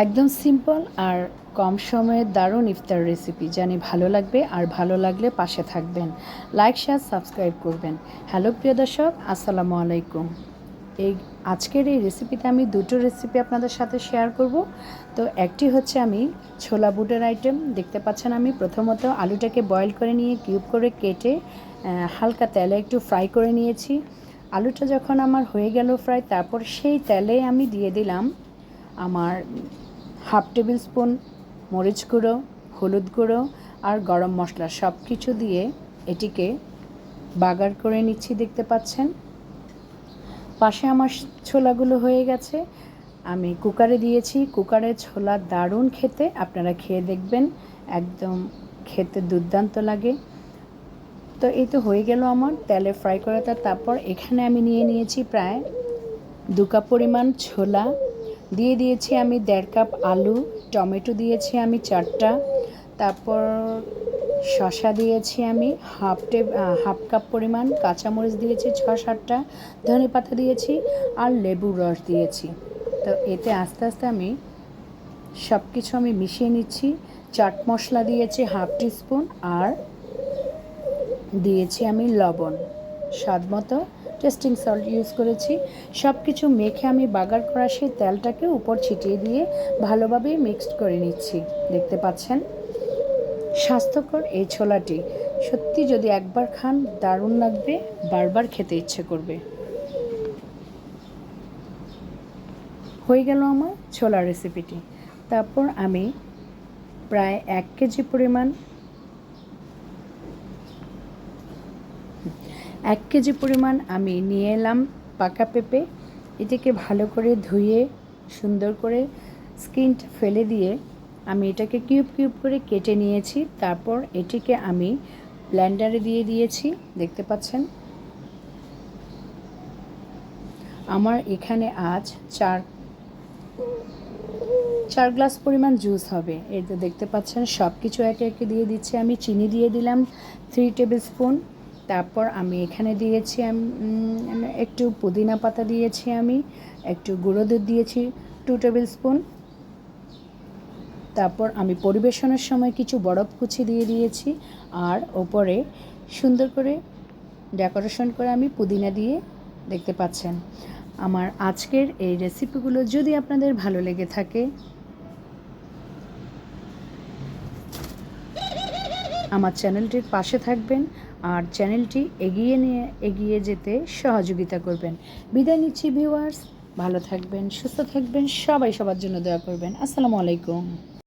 একদম সিম্পল আর কম সময়ে দারুণ ইফতার রেসিপি জানি ভালো লাগবে আর ভালো লাগলে পাশে থাকবেন। লাইক শেয়ার সাবস্ক্রাইব করবেন। হ্যালো প্রিয় দর্শক, আসসালামু আলাইকুম। এই আজকের এই রেসিপিতে আমি দুটো রেসিপি আপনাদের সাথে শেয়ার করব। তো একটি হচ্ছে আমি ছোলা বুটের আইটেম দেখতে পাচ্ছেন আমি প্রথমত আলুটাকে বয়েল করে নিয়ে কিউব করে কেটে হালকা তেলে একটু ফ্রাই করে নিয়েছি। আলুটা যখন আমার হয়ে গেল ফ্রাই তারপর সেই তেলে আমি দিয়ে দিলাম আমার হাফ টেবিল স্পুন, মরিচ গুঁড়ো, হলুদ গুঁড়ো আর গরম মশলা সব কিছু দিয়ে এটিকে বাগার করে নিচ্ছি, দেখতে পাচ্ছেন? পাশে আমার ছোলাগুলো হয়ে গেছে। আমি কুকারে দিয়েছি। কুকারে ছোলা দারুণ খেতে, আপনারা খেয়ে দেখবেন। একদম খেতে দুর্দান্ত লাগে। তো এই তো হয়ে গেল আমার তেলে ফ্রাই করাটা তারপর এখানে আমি নিয়ে নিয়েছি প্রায় দু কাপ পরিমাণ ছোলা। দিয়ে দিয়েছি আমি দেড় কাপ আলু, টমেটো দিয়েছি আমি চারটা, তারপর শশা দিয়েছি আমি হাফ টেব হাফ কাপ পরিমাণ, কাঁচামরিচ দিয়েছি ছ সাতটা ধনে পাতা দিয়েছি আর লেবুর রস দিয়েছি। তো এতে আস্তে আস্তে আমি সব কিছু আমি মিশিয়ে নিচ্ছি। চাট মশলা দিয়েছি হাফ টিস্পুন আর দিয়েছি আমি লবণ। স্বাদ মতো টেস্টিং সল্ট ইউজ করেছি। সব কিছু মেখে আমি বাগার করা সেই তেলটাকে উপর ছিটিয়ে দিয়ে ভালোভাবে মিক্সড করে নিচ্ছি। দেখতে পাচ্ছেন? স্বাস্থ্যকর এই ছোলাটি। সত্যি যদি একবার খান, দারুণ লাগবে, বারবার খেতে ইচ্ছে করবে। হয়ে গেল আমার ছোলা রেসিপিটি তারপর আমি প্রায় এক কেজি পরিমাণ এক কেজি পরিমাণ আমি নিয়ে এলাম পাকা পেঁপে। এটাকে ভালো করে ধুয়ে, সুন্দর করে স্কিনটা ফেলে দিয়ে আমি এটাকে কিউব কিউব করে কেটে নিয়েছি। তারপর এটিকে আমি ব্ল্যান্ডারে দিয়ে দিয়েছি, দেখতে পাচ্ছেন? আমার এখানে আজ চার চার গ্লাস পরিমাণ জুস হবে। এই তো দেখতে পাচ্ছেন সব কিছু একে একে দিয়ে দিচ্ছি। আমি চিনি দিয়ে দিলাম থ্রি টেবিল স্পুন তারপর আমি এখানে দিয়েছি একটু পুদিনা পাতা দিয়েছি আমি, একটু গুঁড়ো দুধ দিয়েছি টু টেবিল স্পুন তারপর আমি পরিবেশনের সময় কিছু বরফ কুচি দিয়ে দিয়েছি, আর ওপরে সুন্দর করে ডেকোরেশন করে আমি পুদিনা দিয়ে দেখতে পাচ্ছেন। আমার আজকের এই রেসিপিগুলো যদি আপনাদের ভালো লেগে থাকে, আমার চ্যানেলটির পাশে থাকবেন আর চ্যানেলটি এগিয়ে নিয়ে এগিয়ে যেতে সহযোগিতা করবেন। বিদায় নিচ্ছি ভিউয়ার্স ভালো থাকবেন, সুস্থ থাকবেন, সবাই সবার জন্য দোয়া করবেন। আসসালামু আলাইকুম।